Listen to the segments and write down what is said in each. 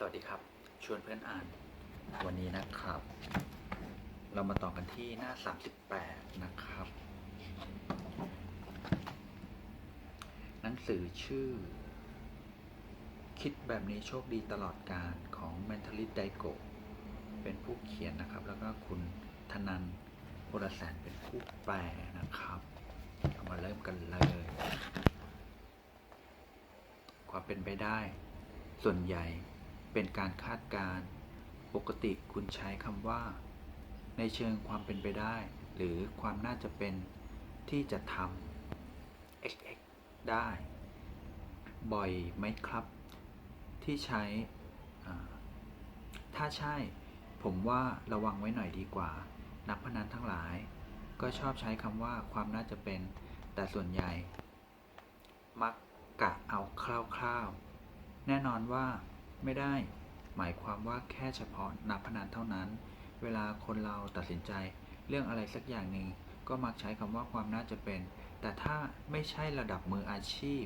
สวัสดีครับ ชวนเพื่อนอ่าน วันนี้นะครับ เรามาต่อกันที่หน้า 38 นะครับ หนังสือชื่อ คิดแบบนี้โชคดีตลอดการของ Mentalist d a i g o เป็นผู้เขียนนะครับ แล้วก็คุณธนันโพลแสนเป็นผู้แปลนะครับเรามาเริ่มกันเลย ความเป็นไปได้ ส่วนใหญ่ เป็นการคาดการณ์ปกติคุณใช้คำว่า ในเชิงความเป็นไปได้ หรือความน่าจะเป็นที่จะทำ xx ได้ บ่อยไหมครับ ที่ใช้ ถ้าใช่ ผมว่าระวังไว้หน่อยดีกว่า นักพนันทั้งหลาย ก็ชอบใช้คำว่าความน่าจะเป็น แต่ส่วนใหญ่ มักกะเอาคร่าวๆ แน่นอนว่า ไม่ได้ หมายความว่าแค่เฉพาะนักพนันเท่านั้น เวลาคนเราตัดสินใจ เรื่องอะไรสักอย่างหนึ่งก็มักใช้คำว่าความน่าจะเป็น แต่ถ้าไม่ใช่ระดับมืออาชีพ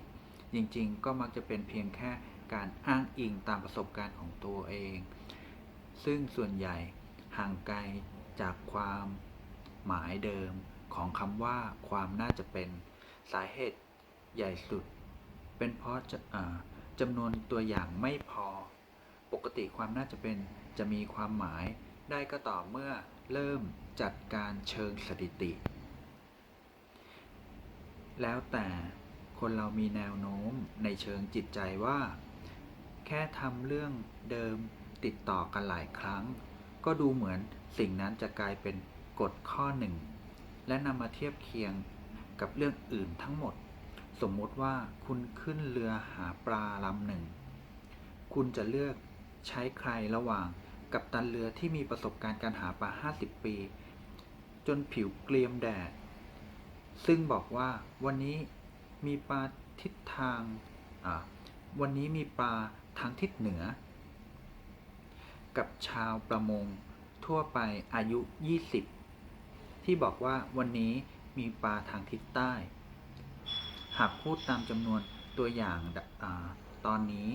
จริงๆ ก็มักจะเป็นเพียงแค่การอ้างอิงตามประสบการณ์ของตัวเอง ซึ่งส่วนใหญ่ห่างไกลจากความหมายเดิมของคำว่าความน่าจะเป็นสาเหตุใหญ่สุด เป็นเพราะจะอ่าจำนวนตัวอย่างไม่พอ ปกติความน่าจะเป็นจะมีความหมายได้ก็ต่อเมื่อเริ่มจัดการเชิงสถิติ แล้วแต่คนเรามีแนวโน้มในเชิงจิตใจว่า แค่ทำเรื่องเดิมติดต่อกันหลายครั้ง ก็ดูเหมือนสิ่งนั้นจะกลายเป็นกฎข้อหนึ่ง และนำมาเทียบเคียงกับเรื่องอื่นทั้งหมด สมมติว่าคุณขึ้นเรือหาปลาลำหนึ่ง คุณจะเลือก ใช้ใครระหว่างกับตันเรือที่มีประสบการณ์การหาปลา 50 ปี จนผิวเกรียมแดด ซึ่งบอกว่าวันนี้มีปลาทิศทาง วันนี้มีปลาทางทิศเหนือ กับชาวประมงทั่วไปอายุ 20 ที่บอกว่าวันนี้มีปลาทางทิศใต้ หากพูดตามจำนวนตัวอย่างอตอนนี้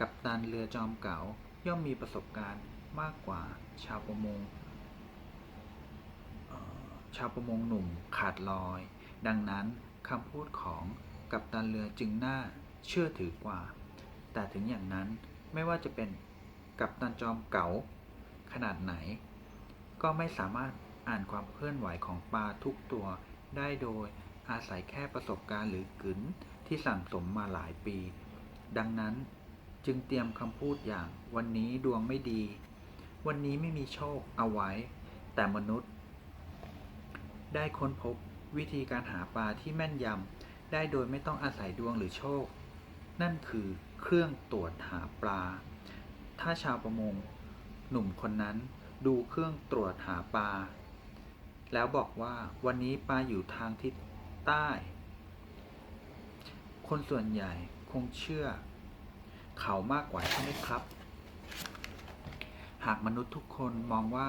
กับตันเรือจอมเก๋า ย่อมมีประสบการณ์มากกว่าชาวประมงชาวประมงหนุ่มขาดลอย ดังนั้นคำพูดของกัปตันเรือจึงน่าเชื่อถือกว่า แต่ถึงอย่างนั้นไม่ว่าจะเป็นกัปตันจอมเก๋าขนาดไหน ก็ไม่สามารถอ่านความเคลื่อนไหวของปลาทุกตัวได้โดยอาศัยแค่ประสบการณ์หรือกึนที่สั่งสมมาหลายปี ดังนั้น จึงเตรียมคำพูดอย่าง วันนี้ดวงไม่ดี วันนี้ไม่มีโชคเอาไว้ แต่มนุษย์ ได้ค้นพบวิธีการหาปลาที่แม่นยำได้โดยไม่ต้องอาศัยดวงหรือโชค นั่นคือเครื่องตรวจหาปลา ถ้าชาวประมง หนุ่มคนนั้นดูเครื่องตรวจหาปลา แล้วบอกว่าวันนี้ปลาอยู่ทางทิศใต้ คนส่วนใหญ่คงเชื่อ เขามากกว่าใช่ไหมครับ หากมนุษย์ทุกคนมองว่า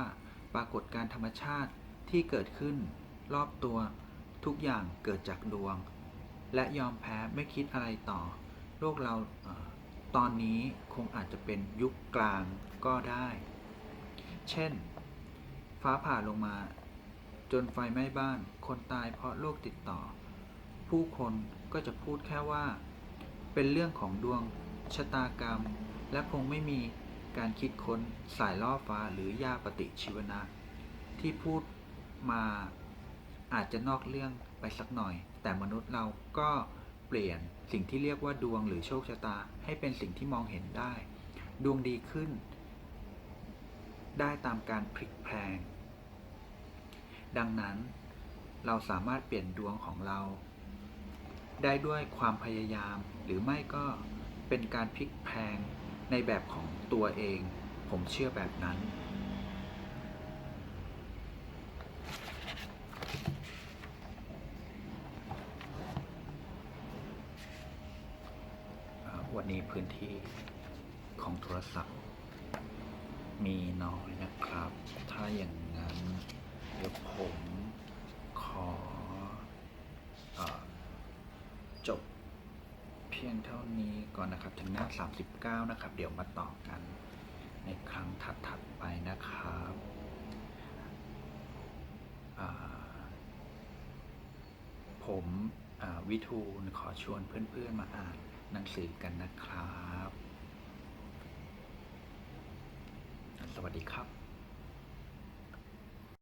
ปรากฏการธรรมชาติที่เกิดขึ้น รอบตัวทุกอย่างเกิดจากดวง และยอมแพ้ไม่คิดอะไรต่อ โลกเราตอนนี้คงอาจจะเป็นยุคกลางก็ได้ เช่น ฟ้าผ่าลงมา จนไฟไหม้บ้าน คนตายเพราะโรคติดต่อ ผู้คนก็จะพูดแค่ว่า เป็นเรื่องของดวง ชะตากรรม และคงไม่มีการคิดค้นสายล่อฟ้าหรือยาปฏิชีวนะ ที่พูดมาอาจจะนอกเรื่องไปสักหน่อย แต่มนุษย์เราก็เปลี่ยนสิ่งที่เรียกว่าดวงหรือโชคชะตาให้เป็นสิ่งที่มองเห็นได้ ดวงดีขึ้น ได้ตามการพลิกแพลง ดังนั้นเราสามารถเปลี่ยนดวงของเรา ได้ด้วยความพยายามหรือไม่ก็ เป็นการพลิกแพงในแบบของตัวเอง ผมเชื่อแบบนั้น วันนี้พื้นที่ของโทรศัพท์ มีน้อยนะครับ ถ้าอย่างนั้นเดี๋ยวผมขออจบเพียงเท่านี้ ก่อนนะครับ ถึงหน้า 39 นะครับ เดี๋ยวมาต่อกันในครั้งถัดๆไปนะครับผมวิทูลขอชวนเพื่อนๆมาอ่านหนังสือกันนะครับ สวัสดีครับ